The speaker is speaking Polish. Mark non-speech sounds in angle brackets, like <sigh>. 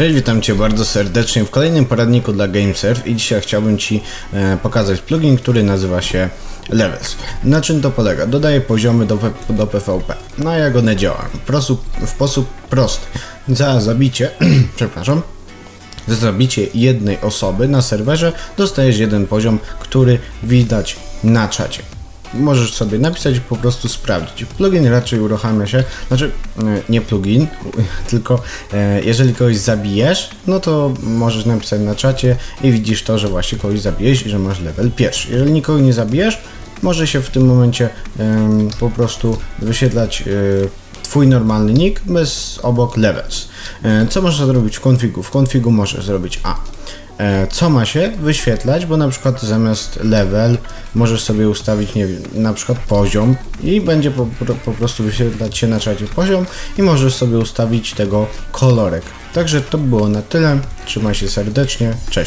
Cześć, witam Cię bardzo serdecznie w kolejnym poradniku dla GameSurf i dzisiaj chciałbym Ci e, pokazać plugin, który nazywa się Levels. Na czym to polega? Dodaję poziomy do, do PvP. No jak one działają? Prosu, w sposób prosty. Za zabicie, <clears throat> przepraszam, za zabicie jednej osoby na serwerze dostajesz jeden poziom, który widać na czacie. Możesz sobie napisać i po prostu sprawdzić. Plugin raczej uruchamia się, znaczy e, nie plugin, <laughs> tylko e, jeżeli kogoś zabijesz, no to możesz napisać na czacie i widzisz to, że właśnie kogoś zabijesz i że masz level pierwszy. Jeżeli nikogo nie zabijesz, może się w tym momencie po prostu wyświetlać e, Twój normalny nick bez obok levels. E, Co można zrobić w konfigu? W konfigu możesz zrobić A. E, Co ma się wyświetlać, bo na przykład zamiast level możesz sobie ustawić, nie wiem, na przykład poziom i będzie po, po, prostu wyświetlać się na czacie poziom i możesz sobie ustawić tego kolorek. Także to było na tyle. Trzymaj się serdecznie. Cześć.